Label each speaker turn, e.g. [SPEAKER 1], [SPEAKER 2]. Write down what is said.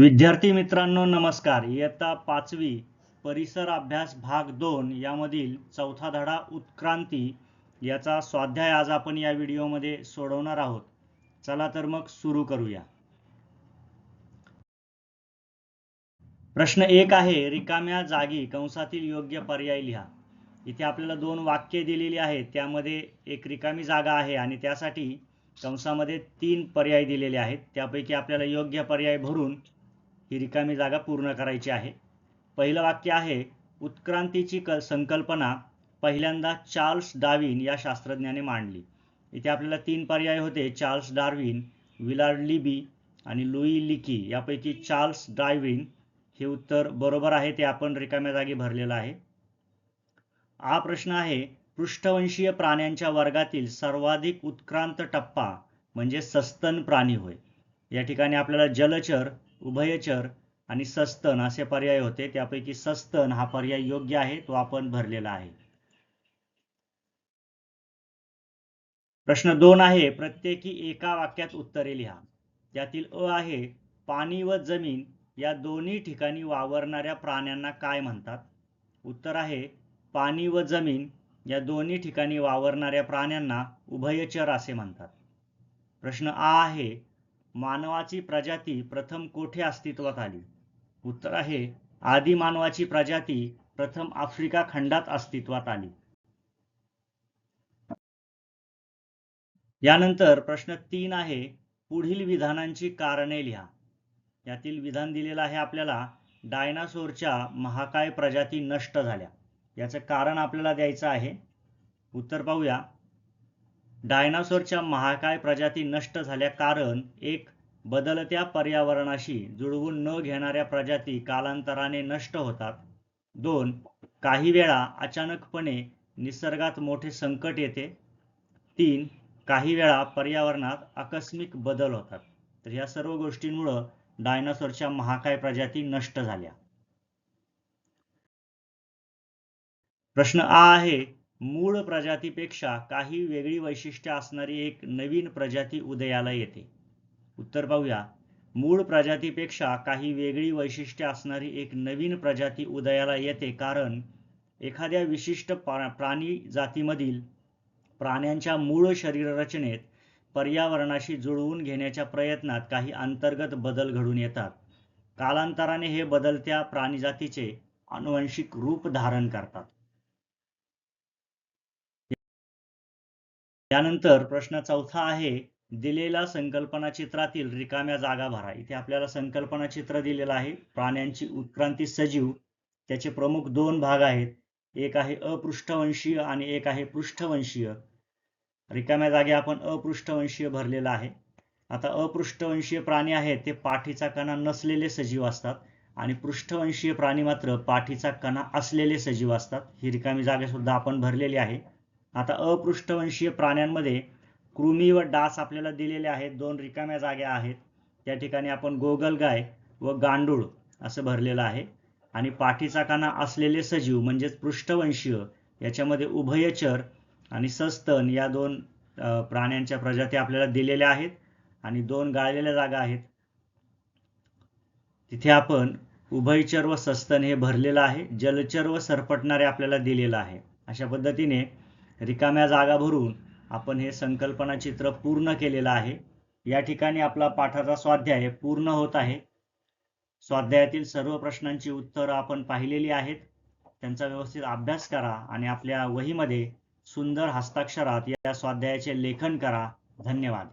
[SPEAKER 1] विद्यार्थी मित्रांनो नमस्कार. इयत्ता पाचवी परिसर अभ्यास भाग दोन यामधील चौथा धडा उत्क्रांती याचा स्वाध्याय आज आपण या व्हिडिओमध्ये सोडवणार आहोत. चला तर मग सुरू करूया. प्रश्न एक आहे रिकाम्या जागी कंसातील योग्य पर्याय लिहा. इथे आपल्याला दोन वाक्य दिलेली आहेत. त्यामध्ये एक रिकामी जागा आहे आणि त्यासाठी कंसामध्ये तीन पर्याय दिलेले आहेत. त्यापैकी आपल्याला योग्य पर्याय भरून ही रिकामी जागा पूर्ण करायची आहे. पहिलं वाक्य आहे उत्क्रांतीची क संकल्पना पहिल्यांदा चार्ल्स डार्विन या शास्त्रज्ञाने मांडली. इथे आपल्याला तीन पर्याय होते चार्ल्स डार्विन विलार्ड लिबी आणि लुई लिकी. यापैकी चार्ल्स डार्विन हे उत्तर बरोबर आहे ते आपण रिकाम्या जागी भरलेलं आहे. हा प्रश्न आहे पृष्ठवंशीय प्राण्यांच्या वर्गातील सर्वाधिक उत्क्रांत टप्पा म्हणजे सस्तन प्राणी होय. या ठिकाणी आपल्याला जलचर उभयचर आणि सस्तन असे पर्याय होते. त्यापैकी सस्तन हा पर्याय योग्य आहे तो आपण भरलेला आहे. प्रश्न दोन आहे प्रत्येकी एका वाक्यात उत्तरे लिहा. त्यातील अ आहे पाणी व जमीन या दोन्ही ठिकाणी वावरणाऱ्या प्राण्यांना काय म्हणतात? उत्तर आहे पाणी व जमीन या दोन्ही ठिकाणी वावरणाऱ्या प्राण्यांना उभयचर असे म्हणतात. प्रश्न आ आहे मानवाची प्रजाती प्रथम कोठे अस्तित्वात आली? उत्तर आहे आदी मानवाची प्रजाती प्रथम आफ्रिका खंडात अस्तित्वात आली. यानंतर प्रश्न तीन आहे पुढील विधानांची कारणे लिहा. यातील विधान दिलेलं आहे आपल्याला डायनासोरच्या महाकाय प्रजाती नष्ट झाल्या. याचं कारण आपल्याला द्यायचं आहे. उत्तर पाहूया. डायनासोरच्या महाकाय प्रजाती नष्ट झाल्या कारण एक बदलत्या पर्यावरणाशी जुळवून न घेणाऱ्या प्रजाती कालांतराने नष्ट होतात. दोन काही वेळा अचानकपणे निसर्गात मोठे संकट येते. तीन काही वेळा पर्यावरणात आकस्मिक बदल होतात. तर या सर्व गोष्टींमुळं डायनासोरच्या महाकाय प्रजाती नष्ट झाल्या. प्रश्न आ आहे मूळ प्रजातीपेक्षा काही वेगळी वैशिष्ट्ये असणारी एक नवीन प्रजाती उदयाला येते. उत्तर पाहूया. मूळ प्रजातीपेक्षा काही वेगळी वैशिष्ट्ये असणारी एक नवीन प्रजाती उदयाला येते कारण एखाद्या विशिष्ट प्राणी जातीमधील प्राण्यांच्या मूळ शरीररचनेत पर्यावरणाशी जुळवून घेण्याच्या प्रयत्नात काही अंतर्गत बदल घडून येतात. कालांतराने हे बदलत्या प्राणीजातीचे अनुवंशिक रूप धारण करतात. त्यानंतर प्रश्न चौथा आहे दिलेला संकल्पना चित्रातील रिकाम्या जागा भरा. इथे आपल्याला संकल्पना चित्र दिलेलं आहे. प्राण्यांची उत्क्रांती सजीव त्याचे प्रमुख दोन भाग आहेत. एक आहे अपृष्ठवंशीय आणि एक आहे पृष्ठवंशीय. रिकाम्या जागे आपण अपृष्ठवंशीय भरलेला आहे. आता अपृष्ठवंशीय प्राणी आहेत ते पाठीचा कणा नसलेले सजीव असतात आणि पृष्ठवंशीय प्राणी मात्र पाठीचा कणा असलेले सजीव असतात. ही रिकामी जागा सुद्धा आपण भरलेली आहे. आता अपृष्ठवंशीय प्राण्यांमध्ये कृमी व डास आपल्याला दिलेले आहेत. दोन रिकाम्या जाग्या आहेत. त्या ठिकाणी आपण गोगलगाय व गांडूळ असं भरलेलं आहे. आणि पाठीचा असलेले सजीव म्हणजेच पृष्ठवंशीय याच्यामध्ये उभयचर आणि सस्तन या दोन प्राण्यांच्या प्रजाती आपल्याला दिलेल्या आहेत. आणि दोन गाळलेल्या जागा आहेत. तिथे आपण उभयचर व सस्तन हे भरलेलं आहे. जलचर व सरपटणारे आपल्याला दिलेलं आहे. अशा पद्धतीने रिकाम्या जागा भरून आपण हे संकल्पना चित्र पूर्ण केलेलं आहे. या ठिकाणी आपला पाठाचा स्वाध्याय पूर्ण होत आहे. स्वाध्यायातील सर्व प्रश्नांची उत्तरं आपण पाहिलेली आहेत. त्यांचा व्यवस्थित अभ्यास करा आणि आपल्या वहीमध्ये सुंदर हस्ताक्षरात या स्वाध्यायाचे लेखन करा. धन्यवाद.